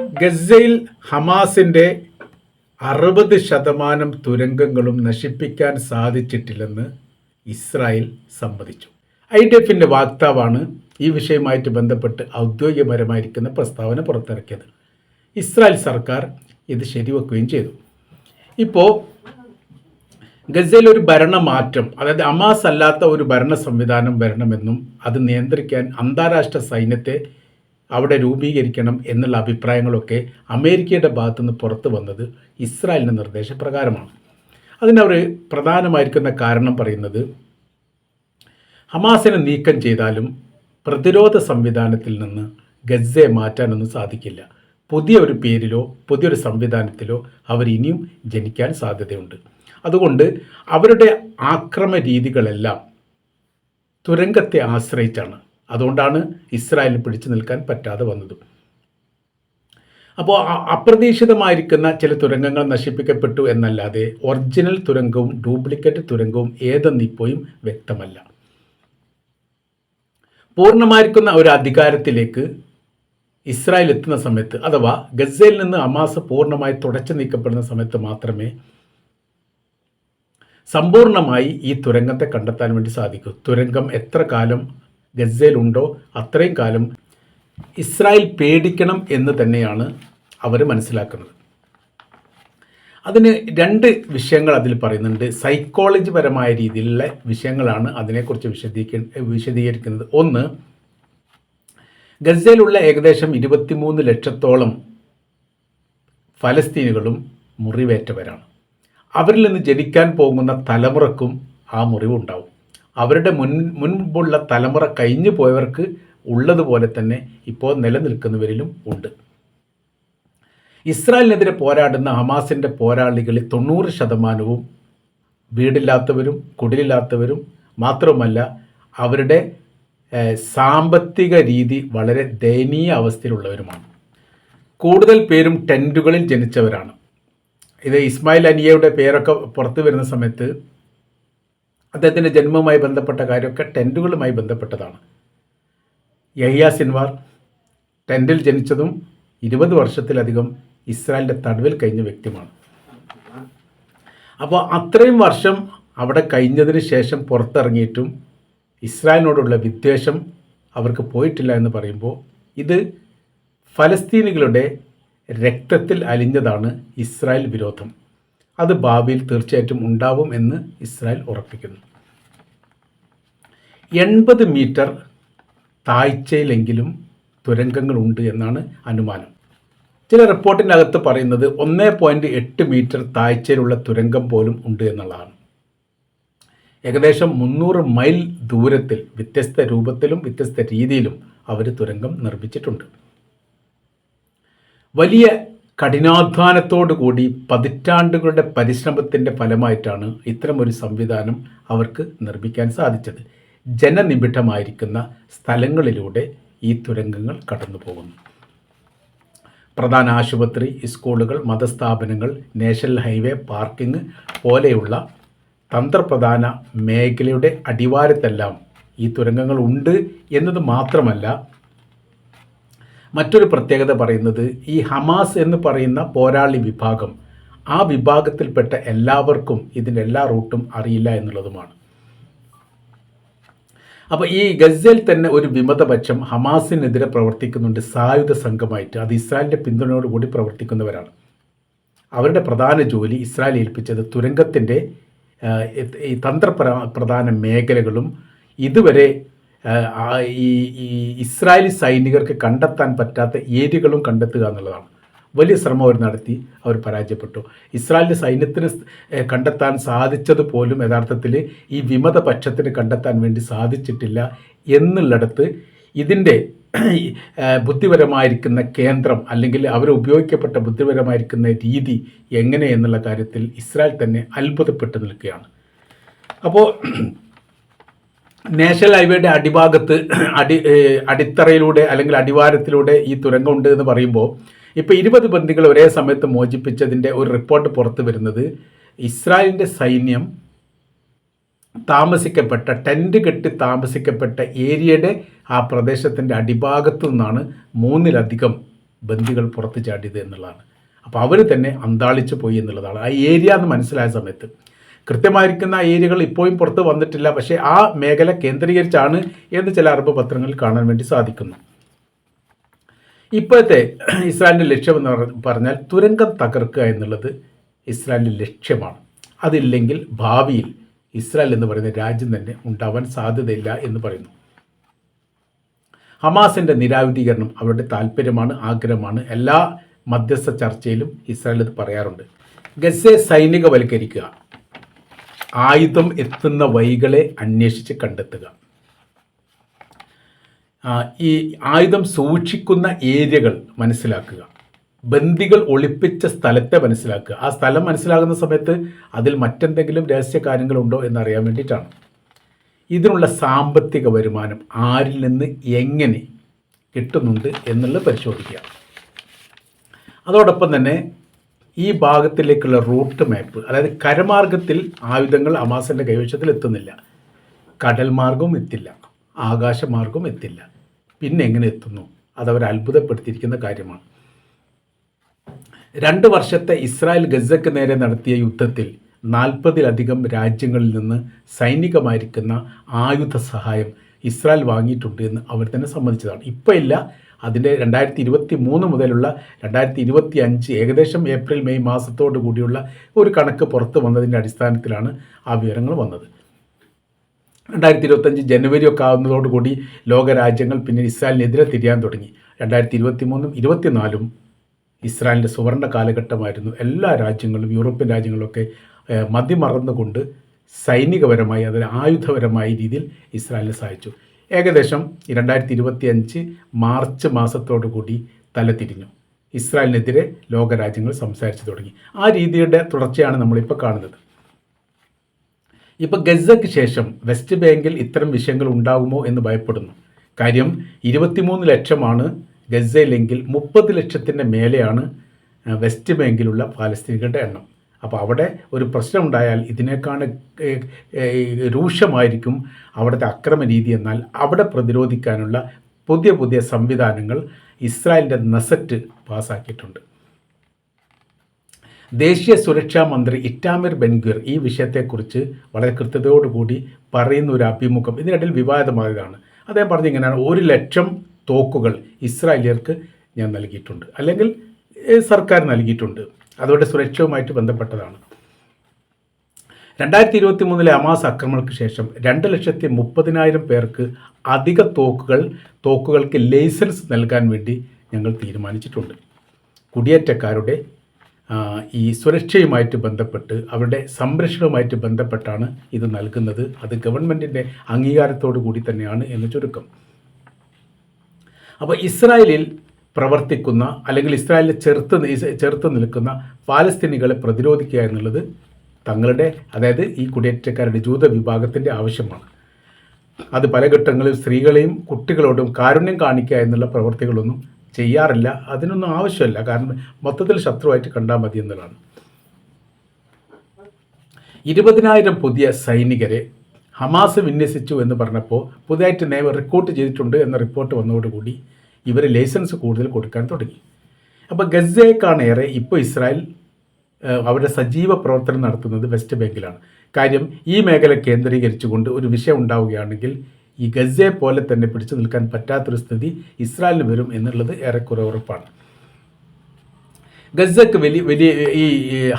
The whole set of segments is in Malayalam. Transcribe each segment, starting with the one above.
ഗസയിൽ ഹമാസിന്റെ അറുപത് ശതമാനം തുരങ്കങ്ങളും നശിപ്പിക്കാൻ സാധിച്ചിട്ടില്ലെന്ന് ഇസ്രായേൽ സമ്മതിച്ചു. ഐ ഡി എഫിന്റെ വാക്താവാണ് ഈ വിഷയവുമായിട്ട് ബന്ധപ്പെട്ട് ഔദ്യോഗികപരമായിരിക്കുന്ന പ്രസ്താവന പുറത്തിറക്കിയത്. ഇസ്രായേൽ സർക്കാർ ഇത് ശരിവെക്കുകയും ചെയ്തു. ഇപ്പോൾ ഗസയിൽ ഒരു ഭരണമാറ്റം അതായത് അമാസ് അല്ലാത്ത ഒരു ഭരണ സംവിധാനം വരണമെന്നും അത് നിയന്ത്രിക്കാൻ അന്താരാഷ്ട്ര സൈന്യത്തെ അവിടെ രൂപീകരിക്കണം എന്നുള്ള അഭിപ്രായങ്ങളൊക്കെ അമേരിക്കയുടെ ഭാഗത്തുനിന്ന് പുറത്തു വന്നത് ഇസ്രായേലിന്റെ നിർദ്ദേശപ്രകാരമാണ്. അതിനവർ പ്രധാനമായിരിക്കുന്ന കാരണം പറയുന്നത് ഹമാസിനെ നീക്കം ചെയ്താലും പ്രതിരോധ സംവിധാനത്തിൽ നിന്ന് ഗസയെ മാറ്റാനൊന്നും സാധിക്കില്ല. പുതിയ ഒരു പേരിലോ പുതിയൊരു സംവിധാനത്തിലോ അവർ ഇനിയും ജനിക്കാൻ സാധ്യതയുണ്ട്. അതുകൊണ്ട് അവരുടെ ആക്രമ രീതികളെല്ലാം തുരങ്കത്തെ ആശ്രയിച്ചാണ്. അതുകൊണ്ടാണ് ഇസ്രായേലിന് പിടിച്ചു നിൽക്കാൻ പറ്റാതെ വന്നത്. അപ്പോൾ അപ്രതീക്ഷിതമായിരിക്കുന്ന ചില തുരങ്കങ്ങൾ നശിപ്പിക്കപ്പെട്ടു എന്നല്ലാതെ ഒറിജിനൽ തുരങ്കവും ഡ്യൂപ്ലിക്കേറ്റ് തുരങ്കവും ഏതെന്ന് ഇപ്പോഴും വ്യക്തമല്ല. പൂർണമായിരിക്കുന്ന ഒരു അധികാരത്തിലേക്ക് ഇസ്രായേൽ എത്തുന്ന സമയത്ത് അഥവാ ഗസയിൽ നിന്ന് അമാസ് പൂർണമായി തുടച്ചു നീക്കപ്പെടുന്ന സമയത്ത് മാത്രമേ സമ്പൂർണമായി ഈ തുരങ്കത്തെ കണ്ടെത്താൻ വേണ്ടി സാധിക്കൂ. തുരങ്കം എത്ര കാലം ഗസയിലുണ്ടോ അത്രയും കാലം ഇസ്രായേൽ പേടിക്കണം എന്ന് തന്നെയാണ് അവർ മനസ്സിലാക്കുന്നത്. അതിന് രണ്ട് വിഷയങ്ങൾ അതിൽ പറയുന്നുണ്ട്. സൈക്കോളജി പരമായ രീതിയിലുള്ള വിഷയങ്ങളാണ് അതിനെക്കുറിച്ച് വിശദീകരിക്ക വിശദീകരിക്കുന്നത്. ഒന്ന് ഗസയിലുള്ള ഏകദേശം ഇരുപത്തിമൂന്ന് ലക്ഷത്തോളം ഫലസ്തീനുകളും മുറിവേറ്റവരാണ്. അവരിൽ നിന്ന് ജനിക്കാൻ പോകുന്ന തലമുറക്കും ആ മുറിവുണ്ടാവും. അവരുടെ മുൻ മുൻപുള്ള തലമുറ കഴിഞ്ഞു പോയവർക്ക് ഉള്ളതുപോലെ തന്നെ ഇപ്പോൾ നിലനിൽക്കുന്നവരിലും ഉണ്ട്. ഇസ്രായേലിനെതിരെ പോരാടുന്ന ഹമാസിന്റെ പോരാളികളിൽ തൊണ്ണൂറ് ശതമാനവും വീടില്ലാത്തവരും കുടിലില്ലാത്തവരും മാത്രവുമല്ല അവരുടെ സാമ്പത്തിക രീതി വളരെ ദയനീയ അവസ്ഥയിലുള്ളവരുമാണ്. കൂടുതൽ പേരും ടെന്റുകളിൽ ജനിച്ചവരാണ്. ഇത് ഇസ്മായിൽ അനിയയുടെ പേരൊക്കെ പുറത്തു വരുന്ന സമയത്ത് അദ്ദേഹത്തിന്റെ ജന്മവുമായി ബന്ധപ്പെട്ട കാര്യമൊക്കെ ടെന്റുകളുമായി ബന്ധപ്പെട്ടതാണ്. യഹിയ സിൻവാർ ടെന്റിൽ ജനിച്ചതും ഇരുപത് വർഷത്തിലധികം ഇസ്രായേലിന്റെ തടവിൽ കഴിഞ്ഞ വ്യക്തിയാണ് അപ്പോൾ അത്രയും വർഷം അവിടെ കഴിഞ്ഞതിന് ശേഷം പുറത്തിറങ്ങിയിട്ടും ഇസ്രായേലിനോടുള്ള വിദ്വേഷം അവർക്ക് പോയിട്ടില്ല എന്ന് പറയുമ്പോൾ ഇത് ഫലസ്തീനികളുടെ രക്തത്തിൽ അലിഞ്ഞതാണ് ഇസ്രായേൽ വിരോധം. അത് ഭാവിയിൽ തീർച്ചയായിട്ടും ഉണ്ടാവും എന്ന് ഇസ്രായേൽ ഉറപ്പിക്കുന്നു. എൺപത് മീറ്റർ താഴ്ചയിലെങ്കിലും തുരങ്കങ്ങളുണ്ട് എന്നാണ് അനുമാനം. ചില റിപ്പോർട്ടിനകത്ത് പറയുന്നത് ഒന്നേ പോയിന്റ് എട്ട് മീറ്റർ താഴ്ചയിലുള്ള തുരങ്കം പോലും ഉണ്ട് എന്നുള്ളതാണ്. ഏകദേശം മുന്നൂറ് മൈൽ ദൂരത്തിൽ വ്യത്യസ്ത രൂപത്തിലും വ്യത്യസ്ത രീതിയിലും അവർ തുരങ്കം നിർമ്മിച്ചിട്ടുണ്ട്. വലിയ കഠിനാധ്വാനത്തോടു കൂടി പതിറ്റാണ്ടുകളുടെ പരിശ്രമത്തിന്റെ ഫലമായിട്ടാണ് ഇത്തരമൊരു സംവിധാനം അവർക്ക് നിർമ്മിക്കാൻ സാധിച്ചത്. ജനനിബിഡമായിരിക്കുന്ന സ്ഥലങ്ങളിലൂടെ ഈ തുരങ്കങ്ങൾ കടന്നു പോകുന്നു പ്രധാന ആശുപത്രി സ്കൂളുകൾ മതസ്ഥാപനങ്ങൾ നാഷണൽ ഹൈവേ പാർക്കിംഗ് പോലെയുള്ള തന്ത്രപ്രധാന മേഖലയുടെ അടിവാരത്തെല്ലാം ഈ തുരങ്കങ്ങൾ ഉണ്ട് എന്നത് മാത്രമല്ല മറ്റൊരു പ്രത്യേകത പറയുന്നത് ഈ ഹമാസ് എന്ന് പറയുന്ന പോരാളി വിഭാഗം ആ വിഭാഗത്തിൽപ്പെട്ട എല്ലാവർക്കും ഇതിന്റെ എല്ലാ റൂട്ടും അറിയില്ല എന്നുള്ളതുമാണ്. അപ്പോൾ ഈ ഗസയിൽ തന്നെ ഒരു വിമതപക്ഷം ഹമാസിനെതിരെ പ്രവർത്തിക്കുന്നുണ്ട് സായുധ സംഘമായിട്ട്. അത് ഇസ്രായേലിന്റെ പിന്തുണയോടുകൂടി പ്രവർത്തിക്കുന്നവരാണ്. അവരുടെ പ്രധാന ജോലി ഇസ്രായേൽ ഏൽപ്പിച്ചത് തുരങ്കത്തിന്റെ ഈ തന്ത്രപ്ര പ്രധാന മേഖലകളും ഇതുവരെ ഈ ഈ ഇസ്രായേലി സൈനികർക്ക് കണ്ടെത്താൻ പറ്റാത്ത ഏരിയകളും കണ്ടെത്തുക എന്നുള്ളതാണ്. വലിയ ശ്രമം അവർ നടത്തി അവർ പരാജയപ്പെട്ടു. ഇസ്രായേലിന്റെ സൈന്യത്തിന് കണ്ടെത്താൻ സാധിച്ചത് പോലും യഥാർത്ഥത്തിൽ ഈ വിമത പക്ഷത്തിന് കണ്ടെത്താൻ വേണ്ടി സാധിച്ചിട്ടില്ല എന്നുള്ളിടത്ത് ഇതിന്റെ ബുദ്ധിപരമായിരിക്കുന്ന കേന്ദ്രം അല്ലെങ്കിൽ അവർ ഉപയോഗിക്കപ്പെട്ട ബുദ്ധിപരമായിരിക്കുന്ന രീതി എങ്ങനെ എന്നുള്ള കാര്യത്തിൽ ഇസ്രായേൽ തന്നെ അത്ഭുതപ്പെട്ടു നിൽക്കുകയാണ്. അപ്പോൾ നാഷണൽ ഹൈവേയുടെ അടിഭാഗത്ത് അടി അടിത്തറയിലൂടെ അല്ലെങ്കിൽ അടിവാരത്തിലൂടെ ഈ തുരങ്കമുണ്ട് എന്ന് പറയുമ്പോൾ ഇപ്പോൾ ഇരുപത് ബന്ദികൾ ഒരേ സമയത്ത് മോചിപ്പിച്ചതിന്റെ ഒരു റിപ്പോർട്ട് പുറത്തു വരുന്നത് ഇസ്രായേലിന്റെ സൈന്യം താമസിക്കപ്പെട്ട ടെന്റ് കെട്ടി താമസിക്കപ്പെട്ട ഏരിയയുടെ ആ പ്രദേശത്തിന്റെ അടിഭാഗത്തു നിന്നാണ് മൂന്നിലധികം ബന്ദികൾ പുറത്ത് ചാടിയത് എന്നുള്ളതാണ്. അപ്പോൾ അവർ തന്നെ അന്താളിച്ചു പോയി എന്നുള്ളതാണ്. ആ ഏരിയ എന്ന് മനസ്സിലായ സമയത്ത് കൃത്യമായിരിക്കുന്ന ഏരിയകൾ ഇപ്പോഴും പുറത്ത് വന്നിട്ടില്ല. പക്ഷേ ആ മേഖല കേന്ദ്രീകരിച്ചാണ് എന്ന് ചില അറബ് പത്രങ്ങളിൽ കാണാൻ വേണ്ടി സാധിക്കുന്നു. ഇപ്പോഴത്തെ ഇസ്രായേലിന്റെ ലക്ഷ്യം എന്ന് പറഞ്ഞാൽ തുരങ്കം തകർക്കുക എന്നുള്ളത് ഇസ്രായേലിന്റെ ലക്ഷ്യമാണ്. അതില്ലെങ്കിൽ ഭാവിയിൽ ഇസ്രായേൽ എന്ന് പറയുന്ന രാജ്യം തന്നെ ഉണ്ടാവാൻ സാധ്യതയില്ല എന്ന് പറയുന്നു. ഹമാസിന്റെ നിരായുധീകരണം അവരുടെ താല്പര്യമാണ് ആഗ്രഹമാണ്. എല്ലാ മധ്യസ്ഥ ചർച്ചയിലും ഇസ്രായേൽ ഇത് പറയാറുണ്ട്. ഗസയെ സൈനികവൽക്കരിക്കുക. ആയുധം എത്തുന്ന വഴികളെ അന്വേഷിച്ച് കണ്ടെത്തുക. ഈ ആയുധം സൂക്ഷിക്കുന്ന ഏരിയകൾ മനസ്സിലാക്കുക. ബന്ദികൾ ഒളിപ്പിച്ച സ്ഥലത്തെ മനസ്സിലാക്കുക. ആ സ്ഥലം മനസ്സിലാകുന്ന സമയത്ത് അതിൽ മറ്റെന്തെങ്കിലും രഹസ്യ കാര്യങ്ങളുണ്ടോ എന്നറിയാൻ വേണ്ടിയിട്ടാണ്. ഇതിനുള്ള സാമ്പത്തിക വരുമാനം ആരിൽ നിന്ന് എങ്ങനെ കിട്ടുന്നുണ്ട് എന്നുള്ളത് പരിശോധിക്കുക. അതോടൊപ്പം തന്നെ ഈ ഭാഗത്തിലേക്കുള്ള റൂട്ട് മാപ്പ് അതായത് കരമാർഗത്തിൽ ആയുധങ്ങൾ അമാസിന്റെ കൈവശത്തിൽ എത്തുന്നില്ല. കടൽ മാർഗവും എത്തില്ല. ആകാശമാർഗവും എത്തില്ല. പിന്നെ എങ്ങനെ എത്തുന്നു? അതവർ അത്ഭുതപ്പെടുത്തിയിരിക്കുന്ന കാര്യമാണ്. രണ്ട് വർഷത്തെ ഇസ്രായേൽ ഗസക്ക് നേരെ നടത്തിയ യുദ്ധത്തിൽ നാൽപ്പതിലധികം രാജ്യങ്ങളിൽ നിന്ന് സൈനികമായിരിക്കുന്ന ആയുധ സഹായം ഇസ്രായേൽ വാങ്ങിയിട്ടുണ്ട് എന്ന് അവർ തന്നെ സമ്മതിച്ചതാണ്. ഇപ്പോൾ ഇല്ല. അതിന്റെ രണ്ടായിരത്തി ഇരുപത്തി മൂന്ന് മുതലുള്ള രണ്ടായിരത്തി ഇരുപത്തി അഞ്ച് ഏകദേശം ഏപ്രിൽ മെയ് മാസത്തോട് കൂടിയുള്ള ഒരു കണക്ക് പുറത്ത് വന്നതിന്റെ അടിസ്ഥാനത്തിലാണ് ആ വിവരങ്ങൾ വന്നത്. രണ്ടായിരത്തി ഇരുപത്തഞ്ച് ജനുവരി ഒക്കെ ആവുന്നതോടുകൂടി ലോകരാജ്യങ്ങൾ പിന്നെ ഇസ്രായേലിനെതിരെ തിരിയാൻ തുടങ്ങി. രണ്ടായിരത്തി ഇരുപത്തി മൂന്നും ഇരുപത്തിനാലും ഇസ്രായേലിന്റെ സുവർണ കാലഘട്ടമായിരുന്നു. എല്ലാ രാജ്യങ്ങളും യൂറോപ്യൻ രാജ്യങ്ങളൊക്കെ മതിമറന്നുകൊണ്ട് സൈനികപരമായി അതായത് ആയുധപരമായ രീതിയിൽ ഇസ്രായേലിനെ സഹായിച്ചു. ഏകദേശം രണ്ടായിരത്തി ഇരുപത്തി അഞ്ച് മാർച്ച് മാസത്തോടു കൂടി തലതിരിഞ്ഞു. ഇസ്രായേലിനെതിരെ ലോകരാജ്യങ്ങൾ സംസാരിച്ചു തുടങ്ങി. ആ രീതിയുടെ തുടർച്ചയാണ് നമ്മളിപ്പോൾ കാണുന്നത്. ഇപ്പോൾ ഗസയ്ക്ക് ശേഷം വെസ്റ്റ് ബാങ്കിൽ ഇത്തരം വിഷയങ്ങൾ ഉണ്ടാകുമോ എന്ന് ഭയപ്പെടുന്നു. കാര്യം ഇരുപത്തിമൂന്ന് ലക്ഷമാണ് ഗസയിലെങ്കിൽ മുപ്പത് ലക്ഷത്തിന്റെ മേലെയാണ് വെസ്റ്റ് ബാങ്കിലുള്ള പാലസ്തീനികളുടെ എണ്ണം. അപ്പോൾ അവിടെ ഒരു പ്രശ്നമുണ്ടായാൽ ഇതിനേക്കാൾ രൂക്ഷമായിരിക്കും അവിടുത്തെ അക്രമ രീതി എന്നാൽ അവിടെ പ്രതിരോധിക്കാനുള്ള പുതിയ പുതിയ സംവിധാനങ്ങൾ ഇസ്രായേലിന്റെ നസറ്റ് പാസ്സാക്കിയിട്ടുണ്ട് ദേശീയ സുരക്ഷാ മന്ത്രി ഇറ്റാമിർ ബെൻഗ്വിർ ഈ വിഷയത്തെക്കുറിച്ച് വളരെ കൃത്യതയോടുകൂടി പറയുന്ന ഒരു അഭിമുഖം ഇതിനിടയിൽ വിവാദമായതാണ്. അദ്ദേഹം പറഞ്ഞ ഇങ്ങനെയാണ് ഒരു ലക്ഷം തോക്കുകൾ ഇസ്രായേലിയർക്ക് ഞാൻ നൽകിയിട്ടുണ്ട് അല്ലെങ്കിൽ സർക്കാർ നൽകിയിട്ടുണ്ട്. അതോടെ സുരക്ഷയുമായിട്ട് ബന്ധപ്പെട്ടതാണ്. രണ്ടായിരത്തി ഇരുപത്തി മൂന്നിലെ അമാസ് ആക്രമണങ്ങൾക്ക് ശേഷം രണ്ട് ലക്ഷത്തി മുപ്പതിനായിരം പേർക്ക് അധിക തോക്കുകൾ തോക്കുകൾക്ക് ലൈസൻസ് നൽകാൻ വേണ്ടി ഞങ്ങൾ തീരുമാനിച്ചിട്ടുണ്ട്. കുടിയേറ്റക്കാരുടെ ഈ സുരക്ഷയുമായിട്ട് ബന്ധപ്പെട്ട് അവരുടെ സംരക്ഷണവുമായിട്ട് ബന്ധപ്പെട്ടാണ് ഇത് നൽകുന്നത്. അത് ഗവൺമെന്റിന്റെ അംഗീകാരത്തോടു കൂടി തന്നെയാണ് എന്ന് ചുരുക്കം. അപ്പോൾ ഇസ്രായേലിൽ പ്രവർത്തിക്കുന്ന അല്ലെങ്കിൽ ഇസ്രായേലിനെ ചെറുത്ത് ചെറുത്ത് നിൽക്കുന്ന പാലസ്തീനികളെ പ്രതിരോധിക്കുക എന്നുള്ളത് തങ്ങളുടെ അതായത് ഈ കുടിയേറ്റക്കാരുടെ ജൂത വിഭാഗത്തിന്റെ ആവശ്യമാണ്. അത് പല ഘട്ടങ്ങളിൽ സ്ത്രീകളെയും കുട്ടികളോടും കാരുണ്യം കാണിക്കുക എന്നുള്ള പ്രവർത്തികളൊന്നും ചെയ്യാറില്ല. അതിനൊന്നും ആവശ്യമില്ല. കാരണം മൊത്തത്തിൽ ശത്രുവായിട്ട് കണ്ടാൽ മതി എന്നുള്ളതാണ്. ഇരുപതിനായിരം പുതിയ സൈനികരെ ഹമാസ് വിന്യസിച്ചു എന്ന് പറഞ്ഞപ്പോൾ പുതിയതായിട്ട് നിയമം റിക്രൂട്ട് ചെയ്തിട്ടുണ്ട് എന്ന റിപ്പോർട്ട് വന്നതോടുകൂടി ഇവർ ലൈസൻസ് കൂടുതൽ കൊടുക്കാൻ തുടങ്ങി. അപ്പോൾ ഗസയേക്കാണ് ഏറെ ഇപ്പോൾ ഇസ്രായേൽ അവരുടെ സജീവ പ്രവർത്തനം നടത്തുന്നത് വെസ്റ്റ് ബാങ്കിലാണ്. കാര്യം ഈ മേഖല കേന്ദ്രീകരിച്ചുകൊണ്ട് ഒരു വിഷയം ഉണ്ടാവുകയാണെങ്കിൽ ഈ ഗസയെ പോലെ തന്നെ പിടിച്ചു നിൽക്കാൻ പറ്റാത്തൊരു സ്ഥിതി ഇസ്രായേലിന് വരും എന്നുള്ളത് ഏറെക്കുറെ ഉറപ്പാണ്. ഗസക്ക് വലിയ വലിയ ഈ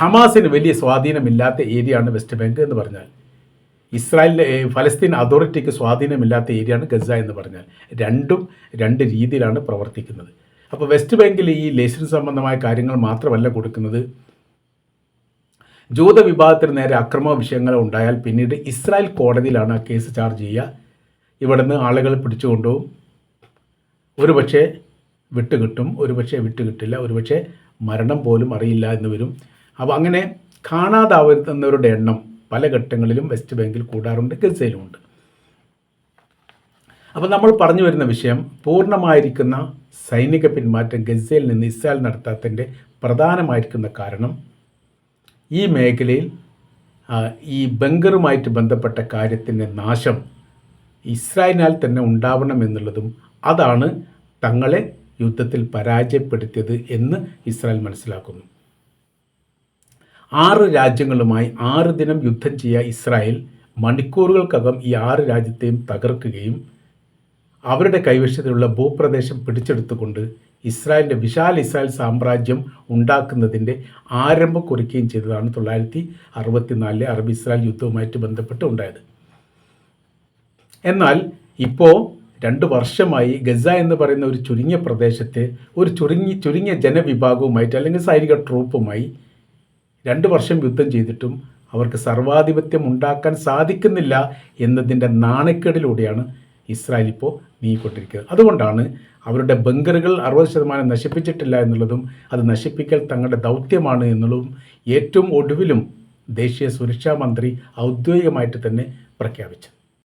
ഹമാസിന് വലിയ സ്വാധീനമില്ലാത്ത ഏരിയയാണ് വെസ്റ്റ് ബാങ്ക് എന്ന് പറഞ്ഞാൽ. ഇസ്രായേലിന്റെ ഫലസ്തീൻ അതോറിറ്റിക്ക് സ്വാധീനമില്ലാത്ത ഏരിയയാണ് ഗസ എന്ന് പറഞ്ഞാൽ. രണ്ടും രണ്ട് രീതിയിലാണ് പ്രവർത്തിക്കുന്നത്. അപ്പോൾ വെസ്റ്റ് ബാങ്കിൽ ഈ ലേശൻ സംബന്ധമായ കാര്യങ്ങൾ മാത്രമല്ല കൊടുക്കുന്നത്. ജൂത വിഭാഗത്തിന് നേരെ അക്രമ വിഷയങ്ങൾ ഉണ്ടായാൽ പിന്നീട് ഇസ്രായേൽ കോടതിയിലാണ് ആ കേസ് ചാർജ് ചെയ്യുക. ഇവിടുന്ന് ആളുകൾ പിടിച്ചുകൊണ്ടുപോകും. ഒരുപക്ഷെ വിട്ടുകിട്ടും ഒരുപക്ഷെ വിട്ടുകിട്ടില്ല ഒരുപക്ഷെ മരണം പോലും അറിയില്ല എന്ന് വരും. അപ്പോൾ അങ്ങനെ കാണാതാവുന്നവരുടെ എണ്ണം പല ഘട്ടങ്ങളിലും വെസ്റ്റ് ബാങ്കിൽ കൂടാറുണ്ട് ഗസയിലുമുണ്ട് അപ്പോൾ നമ്മൾ പറഞ്ഞു വരുന്ന വിഷയം പൂർണമായിരിക്കുന്ന സൈനിക പിന്മാറ്റം ഗസയിൽ നിന്ന് ഇസ്രായേൽ നടത്താത്തതിന്റെ പ്രധാനമായിരിക്കുന്ന കാരണം ഈ മേഖലയിൽ ഈ ബംഗറുമായിട്ട് ബന്ധപ്പെട്ട കാര്യത്തിന്റെ നാശം ഇസ്രായേലിനാൽ തന്നെ ഉണ്ടാവണം എന്നുള്ളതും അതാണ് തങ്ങളെ യുദ്ധത്തിൽ പരാജയപ്പെടുത്തിയത് എന്ന് ഇസ്രായേൽ മനസ്സിലാക്കുന്നു. ആറ് രാജ്യങ്ങളുമായി ആറ് ദിനം യുദ്ധം ചെയ്യുക ഇസ്രായേൽ മണിക്കൂറുകൾക്കകം ഈ ആറ് രാജ്യത്തെയും തകർക്കുകയും അവരുടെ കൈവശത്തിലുള്ള ഭൂപ്രദേശം പിടിച്ചെടുത്തുകൊണ്ട് ഇസ്രായേലിന്റെ വിശാല ഇസ്രായേൽ സാമ്രാജ്യം ഉണ്ടാക്കുന്നതിന്റെ ആരംഭം കുറിക്കുകയും ചെയ്തതാണ് തൊള്ളായിരത്തി അറുപത്തിനാലിലെ അറബ് ഇസ്രായേൽ യുദ്ധവുമായിട്ട് ബന്ധപ്പെട്ട് ഉണ്ടായത്. എന്നാൽ ഇപ്പോൾ രണ്ട് വർഷമായി ഗസ എന്ന് പറയുന്ന ഒരു ചുരുങ്ങിയ പ്രദേശത്തെ ഒരു ചുരുങ്ങി ചുരുങ്ങിയ ജനവിഭാഗവുമായിട്ട് അല്ലെങ്കിൽ സൈനിക ട്രൂപ്പുമായി രണ്ട് വർഷം യുദ്ധം ചെയ്തിട്ടും അവർക്ക് സർവാധിപത്യം ഉണ്ടാക്കാൻ സാധിക്കുന്നില്ല എന്നതിന്റെ നാണക്കേടിലൂടെയാണ് ഇസ്രായേൽ ഇപ്പോൾ നീങ്ങിക്കൊണ്ടിരിക്കുന്നത്. അതുകൊണ്ടാണ് അവരുടെ ബങ്കറുകൾ അറുപത് ശതമാനം നശിപ്പിച്ചിട്ടില്ല എന്നുള്ളതും അത് നശിപ്പിക്കൽ തങ്ങളുടെ ദൗത്യമാണ് എന്നുള്ളതും ഏറ്റവും ഒടുവിലും ദേശീയ സുരക്ഷാ മന്ത്രി ഔദ്യോഗികമായിട്ട് തന്നെ പ്രഖ്യാപിച്ചത്.